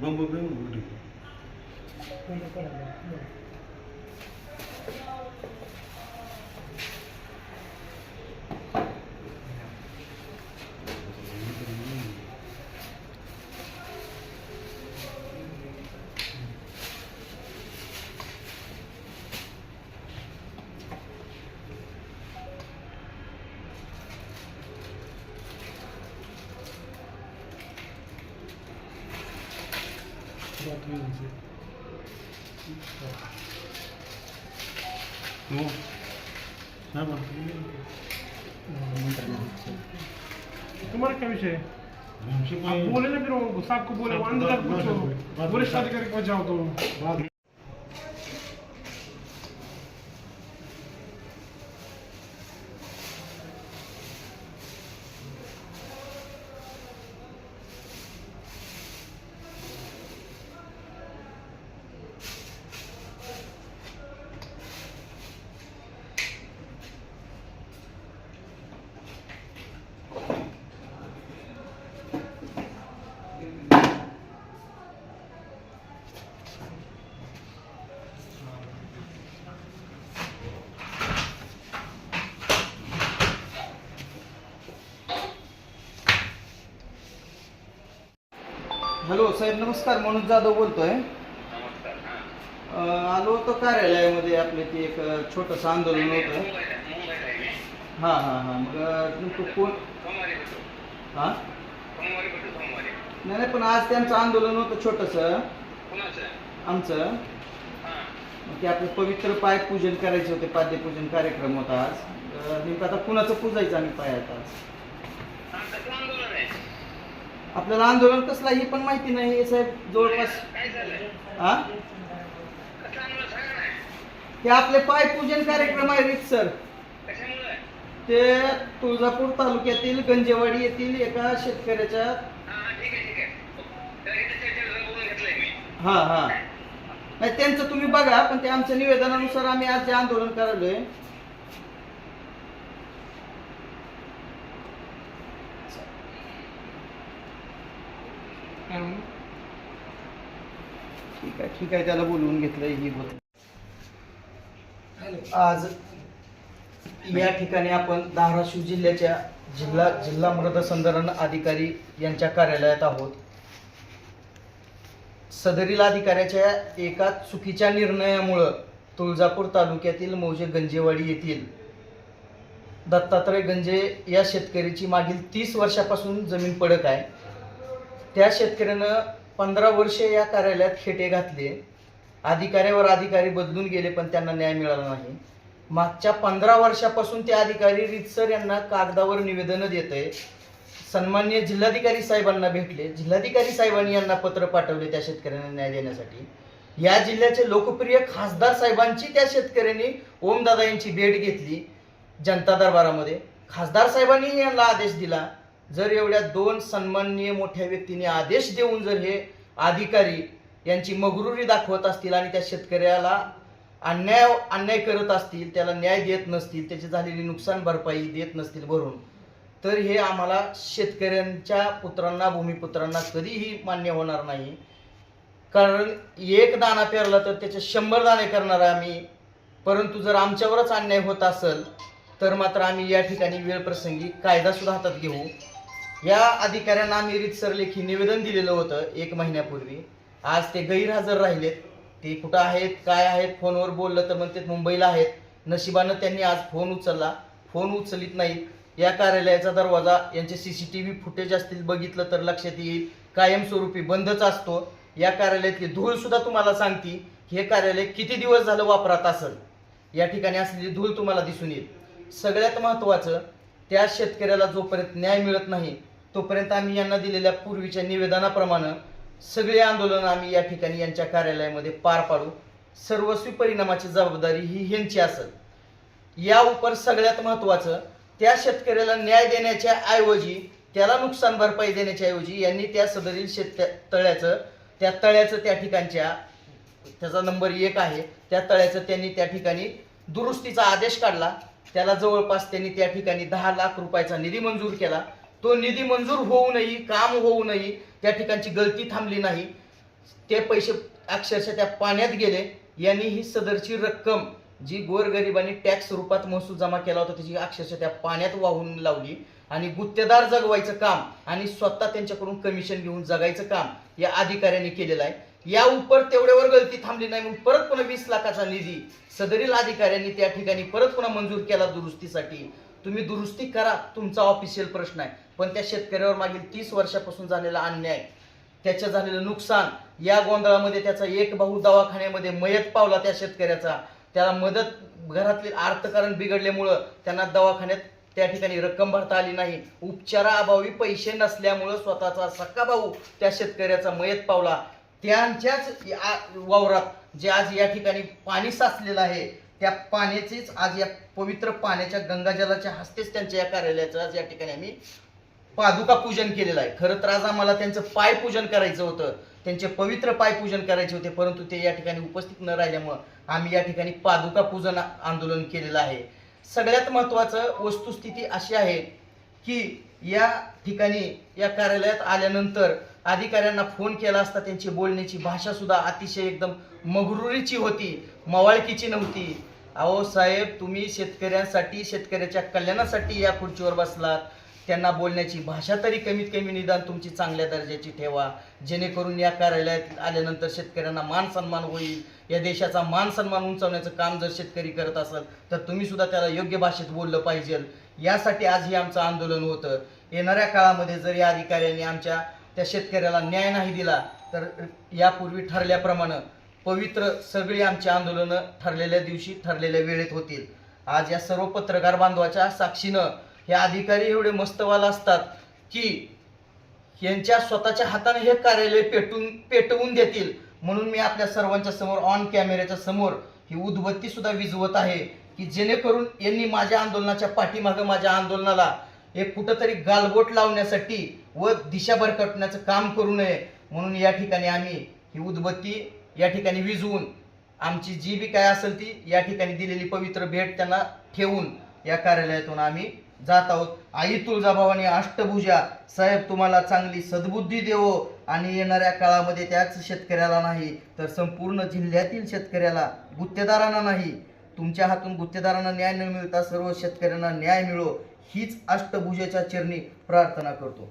Bang, bang. हो सांगा तुम्हारा क्या विषय है? हमसे आप कोई बोले ना फिर वो साहब को बोले वो अंदर तक पूछो। वरिष्ठ अधिकारी के पास जाओ तो हॅलो साहेब नमस्कार मनोज जाधव बोलतोय. अं, आलो होतो कार्यालयामध्ये आपले ते एक छोटंसं आंदोलन होतं. हां हां हां. मग अं, नेमकं कोण? हां? नाही नाही पण आज त्यांचं आंदोलन होतं छोटंसं. आमचं. मग ते आपलं पवित्र पाय पूजन करायचे होते पाद्यपूजन कार्यक्रम होता आज. तर नेमकं आता कुणाचं पूजायचं आम्ही पायात आज? आपल्याला आंदोलन कसलं हे पण माहिती नाही साहेब जवळपास हा? हे आपले पाय पूजन कार्यक्रम आहे रीत सर. ते तुळजापूर तालुक्यातील गंजेवाडी येथील एका शेतकऱ्याच्या हा हा. नाही त्यांचं तुम्ही बघा पण ते आमच्या निवेदनानुसार आम्ही आज जे आंदोलन करायलोय ठीक आहे. ठीक आहे त्याला बोलवून घेतलंय ही बोल आज या ठिकाणी आपण धाराशिव जिल्ह्याच्या जिल्हा जिल्हा मृदसंधारण अधिकारी यांच्या कार्यालयात आहोत. सदरील अधिकाऱ्याच्या एका चुकीच्या निर्णयामुळं तुळजापूर तालुक्यातील मौजे गंजेवाडी येथील दत्तात्रय गंजे या शेतकऱ्याची मागील तीस वर्षापासून जमीन पडक आहे. त्या शेतकऱ्यानं पंधरा वर्षे या कार्यालयात खेटे घातले. अधिकाऱ्यावर अधिकारी बदलून गेले पण त्यांना न्याय मिळाला नाही. मागच्या पंधरा वर्षापासून ते अधिकारी रितसर यांना कागदावर निवेदनं देत आहे सन्मान्य जिल्हाधिकारी साहेबांना भेटले. जिल्हाधिकारी साहेबांनी यांना पत्र पाठवले त्या शेतकऱ्यांना न्याय देण्यासाठी. या जिल्ह्याचे लोकप्रिय खासदार साहेबांची त्या शेतकऱ्यांनी ओमदादा यांची भेट घेतली जनता दरबारामध्ये. खासदार साहेबांनी यांना आदेश दिला. जर एवढ्या दोन सन्माननीय मोठ्या व्यक्तीने आदेश देऊन जर हे अधिकारी यांची मगरुरी दाखवत असतील आणि त्या शेतकऱ्याला अन्याय अन्याय करत असतील त्याला न्याय देत नसतील त्याची झालेली नुकसान भरपाई देत नसतील भरून तर हे आम्हाला शेतकऱ्यांच्या पुत्रांना भूमिपुत्रांना कधीही मान्य होणार नाही. कारण एक दाणा पेरला तर त्याचे शंभर दाणे करणार आम्ही. परंतु जर आमच्यावरच अन्याय होत असेल तर मात्र आम्ही या ठिकाणी वेळ प्रसंगी कायदा सुद्धा हातात घेऊ. या अधिकाऱ्यांना आम्ही रितसर लेखी निवेदन दिलेलं होतं एक महिन्यापूर्वी. आज ते गैरहजर राहिलेत. ते कुठं आहेत काय आहेत फोनवर बोललं तर म्हणते मुंबईला आहेत. नशिबानं त्यांनी आज फोन उचलला. फोन उचलित नाहीत. या कार्यालयाचा दरवाजा यांचे C C T V footage असतील बघितलं तर लक्षात येईल. कायमस्वरूपी बंदच असतो. या कार्यालयातली धूळ सुद्धा तुम्हाला सांगती हे कार्यालय किती दिवस झालं वापरात असेल? या ठिकाणी असलेली धूळ तुम्हाला दिसून येईल. सगळ्यात महत्त्वाचं त्या शेतकऱ्याला जोपर्यंत न्याय मिळत नाही तोपर्यंत आम्ही यांना दिलेल्या पूर्वीच्या निवेदनाप्रमाणे सगळे आंदोलन आम्ही या ठिकाणी यांच्या कार्यालयामध्ये पार पाडू. सर्वस्वी परिणामाची जबाबदारी ही ह्यांची असेल. या उपर सगळ्यात महत्त्वाचं त्या शेतकऱ्याला न्याय देण्याच्या ऐवजी त्याला नुकसान भरपाई देण्याच्या ऐवजी यांनी त्या सदरील शेत तळ्याचं त्या तळ्याचं त्या ठिकाणच्या त्याचा नंबर एक आहे त्या तळ्याचं त्यांनी त्या ठिकाणी दुरुस्तीचा आदेश काढला. त्याला जवळपास त्यांनी त्या ठिकाणी दहा लाख रुपयाचा निधी मंजूर केला. तो निधी मंजूर होऊनही काम होऊनही त्या ठिकाणची गळती थांबली नाही. ते पैसे अक्षरशः त्या पाण्यात गेले. यांनी ही सदरची रक्कम जी गोरगरिबांनी टॅक्स रूपात महसूल जमा केला होता त्याची अक्षरशः त्या पाण्यात वाहून लावली. आणि गुत्तेदार जगवायचं काम आणि स्वतः त्यांच्याकडून कमिशन घेऊन जगायचं काम या अधिकाऱ्यांनी केलेलं आहे. या उपर तेवढ्यावर गळती थांबली नाही म्हणून परत पुन्हा वीस लाखाचा निधी सदरील अधिकाऱ्यांनी त्या ठिकाणी परत पुन्हा मंजूर केला दुरुस्तीसाठी. तुम्ही दुरुस्ती करा तुमचा ऑफिशियल प्रश्न आहे. पण त्या शेतकऱ्यावर मागील तीस वर्षापासून झालेला अन्याय त्याचं झालेलं नुकसान या गोंधळामध्ये त्याचा एक भाऊ दवाखान्यामध्ये मयत पावला त्या शेतकऱ्याचा. त्याला मदत घरातले अर्थकारण बिघडल्यामुळं त्यांना दवाखान्यात त्या ठिकाणी रक्कम भरता आली नाही. उपचाराअभावी पैसे नसल्यामुळं स्वतःचा सक्का भाऊ त्या शेतकऱ्याचा मयत पावला. त्यांच्याच या- वावरात जे आज या ठिकाणी पाणी साचलेलं आहे त्या पाण्याचीच आज या पवित्र पाण्याच्या गंगाजलाच्या हस्तेच त्यांच्या या कार्यालयाचं आज या ठिकाणी आम्ही पादुका पूजन केलेलं आहे. खरं तर आज आम्हाला त्यांचं पाय पूजन करायचं होतं. त्यांचे पवित्र पाय पूजन करायचे होते परंतु ते या ठिकाणी उपस्थित न राहिल्यामुळं आम्ही या ठिकाणी पादुका पूजन आंदोलन केलेलं आहे. सगळ्यात महत्त्वाचं वस्तुस्थिती अशी आहे की या ठिकाणी या कार्यालयात आल्यानंतर अधिकाऱ्यांना फोन केला असता त्यांची बोलण्याची भाषा सुद्धा अतिशय एकदम मगरुरीची होती मवाळकीची नव्हती. अहो साहेब तुम्ही शेतकऱ्यांसाठी शेतकऱ्याच्या कल्याणासाठी या खुर्चीवर बसलात. त्यांना बोलण्याची भाषा तरी कमीत कमी निदान तुमची चांगल्या दर्जाची ठेवा. जेणेकरून या कार्यालयात आल्यानंतर शेतकऱ्यांना मान सन्मान होईल. या देशाचा मान सन्मान उंचावण्याचं काम जर शेतकरी करत असेल तर तुम्ही सुद्धा त्याला योग्य भाषेत बोललं पाहिजे. यासाठी आज हे आमचं आंदोलन होतं. येणाऱ्या काळामध्ये जर या अधिकाऱ्यांनी आमच्या त्या शेतकऱ्याला न्याय नाही दिला तर यापूर्वी ठरल्याप्रमाणे पवित्र सगळी आमची आंदोलनं ठरलेल्या दिवशी ठरलेल्या वेळेत होतील. आज या सर्व पत्रकार बांधवाच्या साक्षीनं हे अधिकारी एवढे मस्तवाला असतात की यांच्या स्वतःच्या हाताने हे कार्यालय पेटून पेटवून देतील. म्हणून मी आपल्या सर्वांच्या समोर ऑन कॅमेऱ्याच्या समोर ही उद्बत्ती सुद्धा विजवत आहे की जेणेकरून यांनी माझ्या आंदोलनाच्या पाठीमागं माझ्या आंदोलनाला हे कुठंतरी गालबोट लावण्यासाठी व दिशा भरकटण्याचं काम करू नये. म्हणून या ठिकाणी आम्ही ही उदबत्ती या ठिकाणी विजवून आमची जी बी काय असेल ती या ठिकाणी दिलेली पवित्र भेट त्यांना ठेवून या कार्यालयातून आम्ही जात आहोत. आई तुळजाभवानी अष्टभुजा साहेब तुम्हाला चांगली सद्बुद्धी देवो आणि येणाऱ्या काळामध्ये त्याच शेतकऱ्याला नाही तर संपूर्ण जिल्ह्यातील शेतकऱ्याला गुत्तेदारांना नाही. तुमच्या हातून गुत्तेदारांना न्याय न मिळता सर्व शेतकऱ्यांना न्याय मिळो. हीच अष्टभुजेच्या चरणी प्रार्थना करतो.